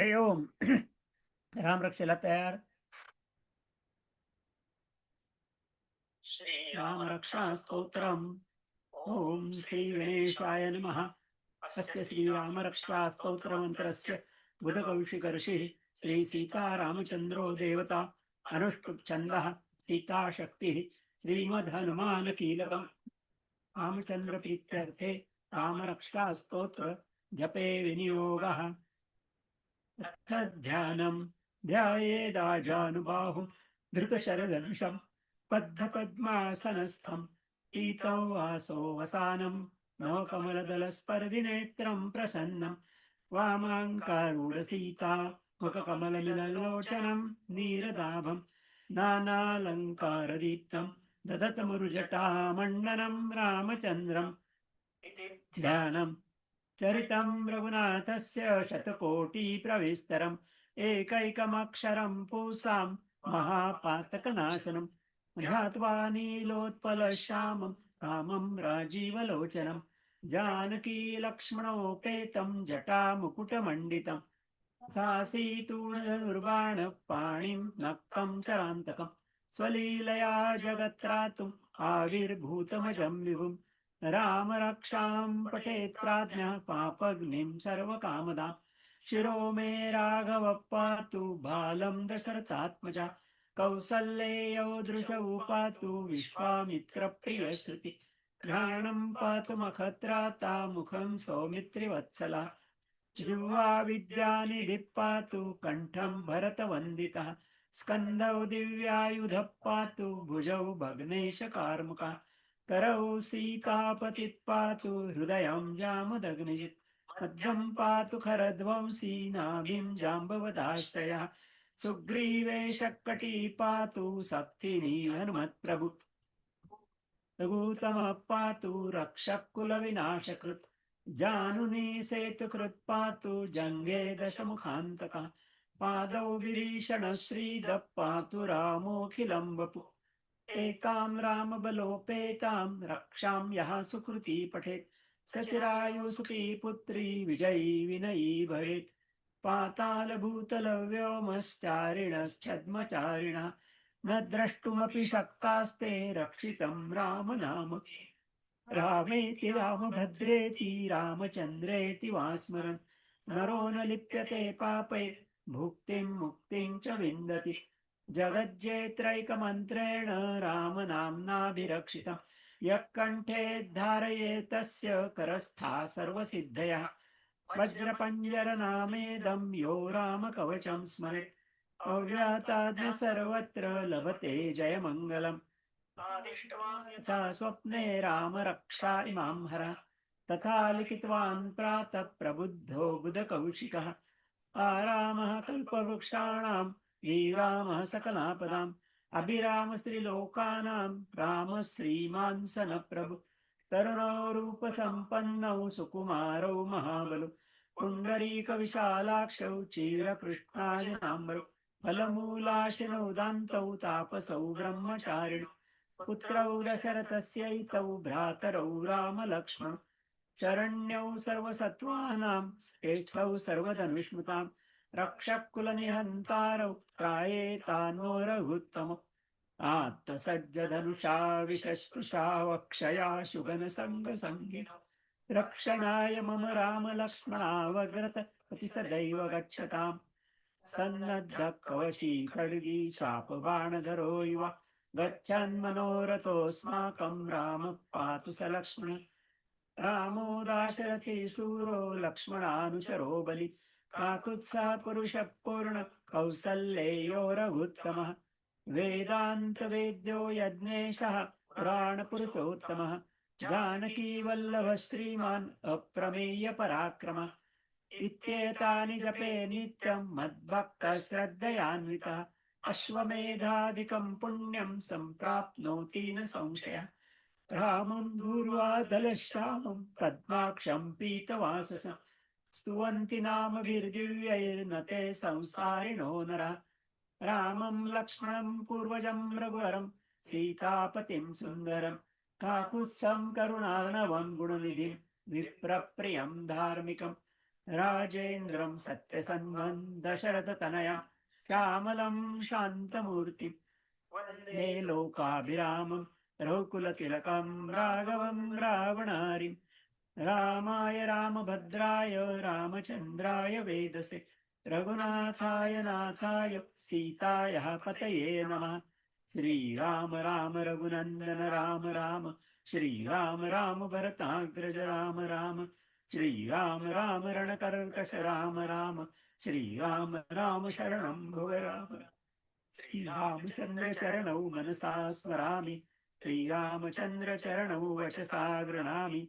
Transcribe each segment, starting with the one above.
हरि ओम राम रक्षेला तयार राम रक्षा स्तोत्रम ओम श्री गणेशाय नमः अस्य श्री राम रक्षा स्तोत्र मंत्रस्य बुध कौशिक ऋषि श्री सीता रामचंद्रो देवता अनुष्टुप छन्दः सीता शक्ति श्रीमद हनुमान कीलकम रामचंद्र प्रीत्यर्थे राम रक्षा स्तोत्र जपे विनियोगः ध्यानं ध्यायेदाजानुबाहुं धृतशरदर्शं बद्धपद्मासनस्थं ईतौ वासो वसानं नवकमलदलस्पर्धिनेत्रं प्रसन्नं वामाङ्कारूढसीता मुखकमलनिलोचनं नीरदाभं नानालङ्कारदीप्तं ददतमुरुजटामण्डनं रामचन्द्रम् इति ध्यानम् चरितं रघुनाथस्य शतकोटिप्रविस्तरम् एकैकमक्षरं पुंसां महापातकनाशनं ध्यात्वा नीलोत्पलश्यामं रामं राजीवलोचनं जानकी जटामुकुटमण्डितं सासीतूणधनुर्बाणपाणिं नक्तं चरान्तकं स्वलीलया जगत्रातुम् आविर्भूतमजं विभुम् राम रक्षां पठेत् प्राज्ञः पापग्निं सर्वकामदां। शिरो मे राघव पातु बालं दशरथात्मजा। कौसल्येयौ दृशौ पातु विश्वामित्रप्रियश्रुति। घ्राणं पातु मखत्राता मुखं सौमित्रिवत्सला। जिह्वा विद्यानिधिः पातु कण्ठं भरतवन्दितः। स्कन्दौ दिव्यायुधः पातु भुजौ भग्नेशकार्मुका। करौ सीतापतिः पातु हृदयं जामदग्निजित्। मध्यं पातु खरध्वंसी नाभिं जाम्बवदाश्रयः। सुग्रीवे शक्कटी पातु सप्तिनी हनुमत्प्रभु। रघुतमः पातु रक्षकुलविनाशकृत्। जानुनी सेतुकृत् पातु जङ्गे दशमुखान्तकः। पादौ विभीषणश्रीदः पातु रामोऽखिलं वपुः एकां रामबलोपेतां रक्षां यः सुकृती पठेत्। सचिरायुसुखी पुत्री विजयी विनयी भवेत्। पातालभूतलव्योमश्चारिणश्छद्मचारिणः न द्रष्टुमपि शक्तास्ते रक्षितं राम नाम। रामेति रामभद्रेति रामचन्द्रेति वा स्मरन् नरो न लिप्यते पापै भुक्तिं मुक्तिं च विन्दति। जगज्जेत्रैकमन्त्रेण रामनाम्नाभिरक्षितम्। यः कण्ठे धारये तस्य करस्था सर्वसिद्धयः। वज्रपञ्जरनामेदं यो रामकवचं स्मरेत् अव्याताद्य सर्वत्र लभते जयमङ्गलम्। आदिष्टवान् यथा स्वप्ने राम रक्षा इमां हर। तथा लिखितवान् प्रातः प्रबुद्धो बुधकौशिकः। आरामः कल्पवृक्षाणां श्रीरामः सकलापदाम् अभिरामस्त्रिलोकानां राम श्रीमांसनप्रभु तरुणौ रूपसम्पन्नौ सुकुमारौ महाबलु। पुण्डरीकविशालाक्षौ चीरकृष्णाजनाम्बरौ फलमूलाशिनौ दान्तौ तापसौ ब्रह्मचारिणौ। पुत्रौ दशरथस्यैतौ भ्रातरौ रामलक्ष्मण। शरण्यौ सर्वसत्त्वानां श्रेष्ठौ सर्वधनुष्मताम्। रक्षकुलनिहन्तारौ त्रायेतान्नो रघुत्तमौ आत्तसज्जधनुषा विशस्पृशा वक्षया शुगनसङ्गसङ्गिनौ रक्षणाय मम रामलक्ष्मणावग्रत अति सदैव गच्छताम्। सन्नद्ध कवशी खड्गी शापबाणधरो युव। गच्छन्मनोरथोऽस्माकं रामः पातु स लक्ष्मण। रामो दाशरथी शूरो लक्ष्मणानुचरो बलि। काकुत्सः पुरुषः पूर्ण कौसल्येयो रघुत्तमः वेदान्तवेद्यो यज्ञेशः पुराणपुरुषोत्तमः। जानकीवल्लभः श्रीमान् अप्रमेयपराक्रमः। इत्येतानि जपे नित्यं मद्भक्तः श्रद्धयान्वितः अश्वमेधादिकं पुण्यं सम्प्राप्नोति न संशयः। रामं दूर्वादलश्यामं पद्माक्षं पीतवाससम् स्तुवन्ति नामभिर्दिव्यैर्न ते संसारिणो नरा। रामं लक्ष्मणं पूर्वजं रघुवरं सीतापतिं सुन्दरं। काकुत्स्थं करुणार्णवं गुणनिधिं विप्रप्रियं धार्मिकं। राजेन्द्रं सत्यसन्वं दशरथतनया श्यामलं शान्तमूर्तिं। वन्दे लोकाभिरामं रघुकुलतिलकं राघवं रावणारिं। रामाय रामभद्राय रामचन्द्राय वेदसे रघुनाथाय नाथाय सीतायः पतये नमः। श्रीराम राम रघुनन्दन राम राम। श्रीराम राम भरताग्रज राम राम। श्रीराम राम रणकर्कश राम राम। श्रीराम राम शरणं भुव राम। श्रीरामचन्द्रचरणौ मनसा स्मरामि। श्रीरामचन्द्रचरणौ वचसा गृह्णामि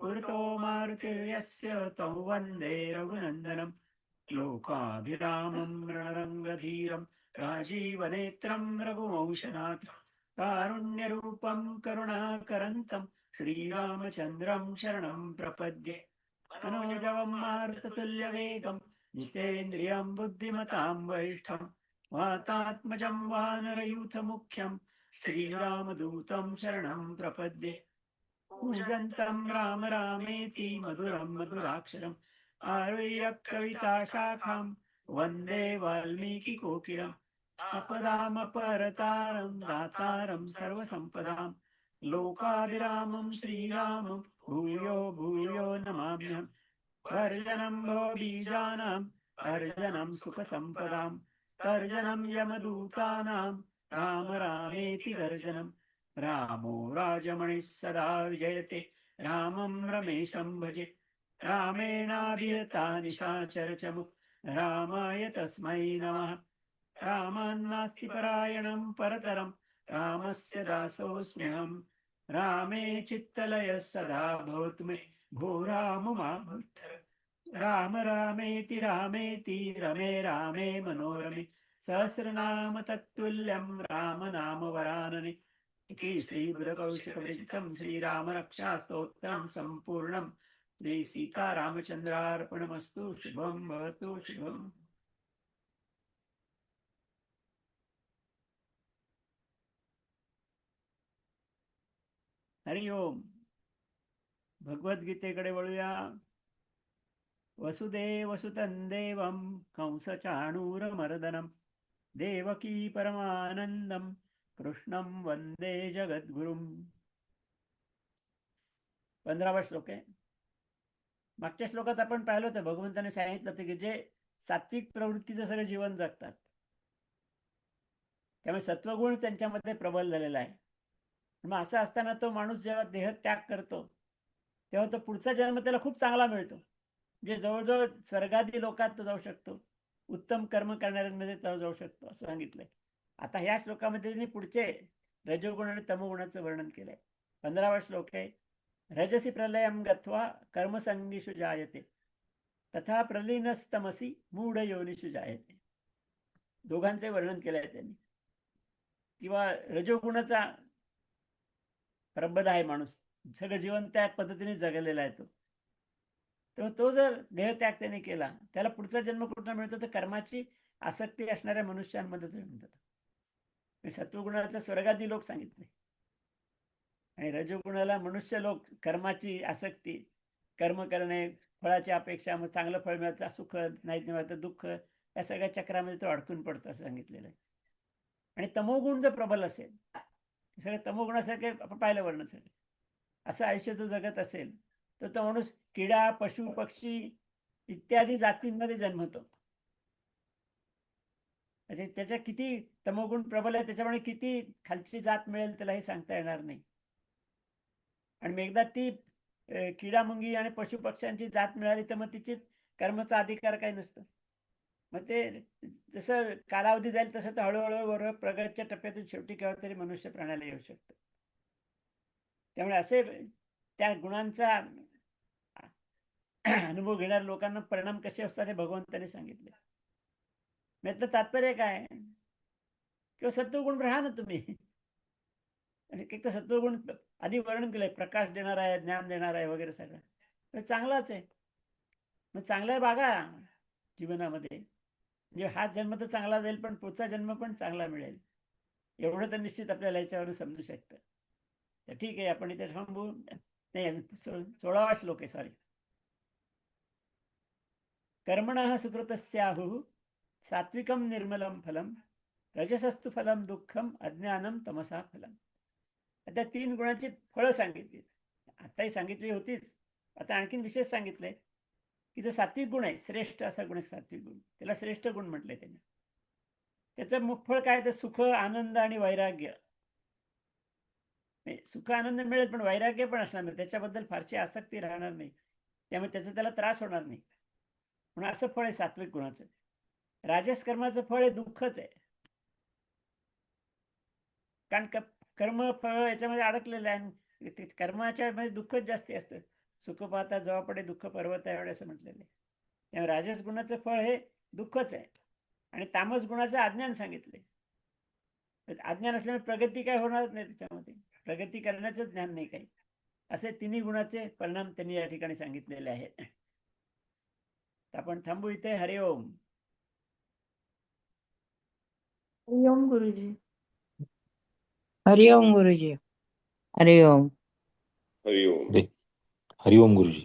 पुरतो मारुतिर्यस्य तौ वन्दे रघुनन्दनं लोकाभिरामम् रणरङ्गधीरम् राजीवनेत्रं रघुवंशनाथ कारुण्यरूपं करुणाकरन्तम् श्रीरामचन्द्रं शरणं प्रपद्ये। मनोजवम् मारुततुल्यवेगम् जितेन्द्रियम् बुद्धिमतां वरिष्ठं वातात्मजम् वानरयूथमुख्यम् श्रीरामदूतं शरणं प्रपद्ये। पूजन्तं राम रामेति मधुरं मधुराक्षरम् आरुह्य कविताशाखां वन्दे वाल्मीकिकोकिलम् अपदामपरतारं दातारं सर्वसम्पदां लोकाभिरामं श्रीरामं भूयो भूयो नमाम्यहम् अर्जनं भवबीजानाम् अर्जनं सुखसम्पदां अर्जनं यमदूतानां राम रामेति गर्जनं रामो राजमणिः सदा विजयते। रामं रमेशं भजे रामेणाभियता निशाचरचमु रामाय तस्मै नमः। रामान्नास्ति परायणं परतरं। रामस्य दासोऽस्म्यहम् रामे चित्तलयः सदा भवतु मे। भो राम मामुत्तर। राम रामेति रामेति रमे रामे मनोरमे। सहस्रनाम तत्तुल्यं राम नाम वरानने। इति श्रीबुधकौशिकविरचितं श्रीरामरक्षास्तोत्रं सम्पूर्णं। श्रीसीतारामचन्द्रार्पणमस्तु शुभं भवतु शुभम्। हरि ओम। भगवद्गीतेकडे वळूया। वसुदेवसुतं देवं कंसचाणूरमर्दनं। देवकी परमानन्दं कृष्णम वंदे जगद्गुरुं पंधरावा श्लोक आहे। मागच्या श्लोकात आपण पाहिलं होतं भगवंताने सांगितलं होतं की जे सात्विक प्रवृत्तीचं सगळं जीवन जगतात त्यामुळे सत्वगुण त्यांच्यामध्ये प्रबल झालेला आहे. मग असं असताना तो माणूस जेव्हा देह त्याग करतो तेव्हा तो पुढचा जन्म त्याला खूप चांगला मिळतो. जे जवळजवळ स्वर्गादी लोकात तो जाऊ शकतो उत्तम कर्म करणाऱ्यांमध्ये तो जाऊ शकतो असं सांगितलंय. आता ह्या श्लोकामध्ये त्यांनी पुढचे रजोगुण आणि तमोगुणाचं वर्णन केलंय. पंधरावा श्लोक आहे रजसी प्रलयम गत्वा कर्मसंगीषु जायते तथा प्रलीनस्तमसी मूढ योनिषु जायते. दोघांचे वर्णन केलंय त्यांनी. किंवा रजोगुणाचा प्रबद आहे माणूस सगळं जीवन त्या पद्धतीने जगलेला आहे तो. तर तो जर देहत्याग त्याने केला त्याला पुढचा जन्म कुठला मिळतो? तर कर्माची आसक्ती असणाऱ्या मनुष्यांमध्ये तो मिळतात सत्वगुणाचा स्वर्गादी लोक सांगितले. आणि रजोगुणाला मनुष्य लोक कर्माची आसक्ती कर्म करणे फळाची अपेक्षा मग चांगलं फळ मिळतं सुख नाही मिळतं दुःख या सगळ्या चक्रामध्ये तो अडकून पडतो असं सांगितलेलं आहे. आणि तमोगुण जर प्रबल असेल सगळं तमोगुणासारखे आपण पाहिलं वर्ण सगळं. असं आयुष्याचं जगत असेल तर तो माणूस किडा पशु पक्षी इत्यादी जातींमध्ये जन्मतो. म्हणजे त्याच्या किती तमोगुण प्रबल आहे त्याच्यामुळे किती खालची जात मिळेल त्याला हे सांगता येणार नाही. आणि मग एकदा ती किडा मुंगी आणि पशु पक्ष्यांची जात मिळाली तर मग तिची कर्मचा अधिकार काही नसतो. मग ते जसं कालावधी जाईल तसं तर हळूहळू बरोबर प्रगतच्या टप्प्यातून शेवटी केव्हा तरी मनुष्य प्राण्याला येऊ शकतो. त्यामुळे असे त्या गुणांचा अनुभव घेणाऱ्या लोकांना परिणाम कसे असतात हे भगवंताने सांगितले. तर तात्पर्य काय? किंवा सत्वगुण राहा ना तुम्ही. आणि एक तर सत्वगुण आधी वर्णन केलंय प्रकाश देणार आहे ज्ञान देणार आहे वगैरे सगळं. तर चांगलाच आहे. मग चांगलं बागा जीवनामध्ये. म्हणजे हा जन्म तर चांगला जाईल पण पुढचा जन्म पण चांगला मिळेल. एवढं तर निश्चित आपल्याला याच्यावर समजू शकतं. तर ठीक आहे आपण इथे थांबू. नाही सोळावा श्लोक आहे सॉरी कर्मण सुकृतस्याहु सात्विकम निर्मलम फलम रजसस्तु फलम दुःखम अज्ञानम तमसा फलम. आता तीन गुणांची फळं सांगितली. आताही सांगितली होतीच. आता आणखीन विशेष सांगितलंय की जो सात्विक गुण आहे श्रेष्ठ असा गुण आहे सात्विक गुण. त्याला श्रेष्ठ गुण म्हटलंय त्याने. त्याचं मुखफळ काय? तर सुख आनंद आणि वैराग्य. नाही सुख आनंद मिळेल पण वैराग्य पण असणार नाही. त्याच्याबद्दल फारशी आसक्ती राहणार नाही. त्यामुळे त्याचा त्याला त्रास होणार नाही. म्हणून असं फळ आहे सात्विक गुणाचं. राजस कर्माचं फळ हे दुःखच आहे. कारण कर्म फळ याच्यामध्ये अडकलेलं आहे. आणि कर्माच्या मध्ये दुःखच जास्ती असतं. सुख पाहता जवळपडे दुःख पर्वत आहे असं म्हटलेलं आहे. त्यामुळे राजस गुणाचं फळ हे दुःखच आहे. आणि तामस गुणाचं अज्ञान सांगितले अज्ञान असल्यामुळे प्रगती काय होणारच नाही त्याच्यामध्ये. प्रगती करण्याचं ज्ञान नाही काही. असे तिन्ही गुणाचे परिणाम त्यांनी या ठिकाणी सांगितलेले आहेत. तर आपण थांबू इथे. हरिओम. हरिओम गुरुजी हरिओम गुरुजी हरि ओम हरिओम हरि ओम गुरुजी